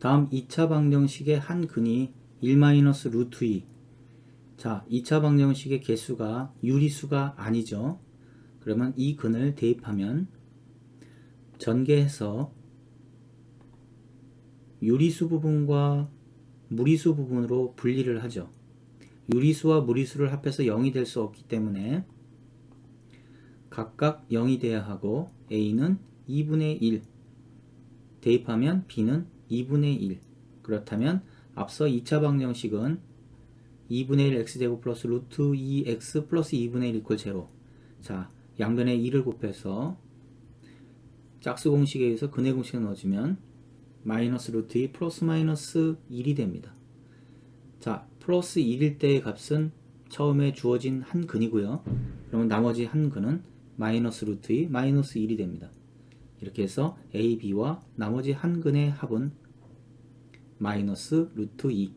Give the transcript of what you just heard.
다음 2차 방정식의 한 근이 1 루트 2. 자, 2차 방정식의 개수가 유리수가 아니죠. 그러면 이 근을 대입하면 전개해서 유리수 부분과 무리수 부분으로 분리를 하죠. 유리수와 무리수를 합해서 0이 될 수 없기 때문에 각각 0이 돼야 하고 A는 2분의 1 대입하면 B는 2분의 1 그렇다면 앞서 2차 방정식은 2분의 1 x제곱 플러스 루트 2x 플러스 2분의 1 이퀄 제로 자 양변에 2를 곱해서 짝수 공식에 의해서 근해 공식을 넣어주면 마이너스 루트 2 플러스 마이너스 1이 됩니다. 자 플러스 1일 때의 값은 처음에 주어진 한 근이고요. 그러면 나머지 한 근은 마이너스 루트 2 마이너스 1이 됩니다. 이렇게 해서 A, B와 나머지 한 근의 합은 마이너스 루트 2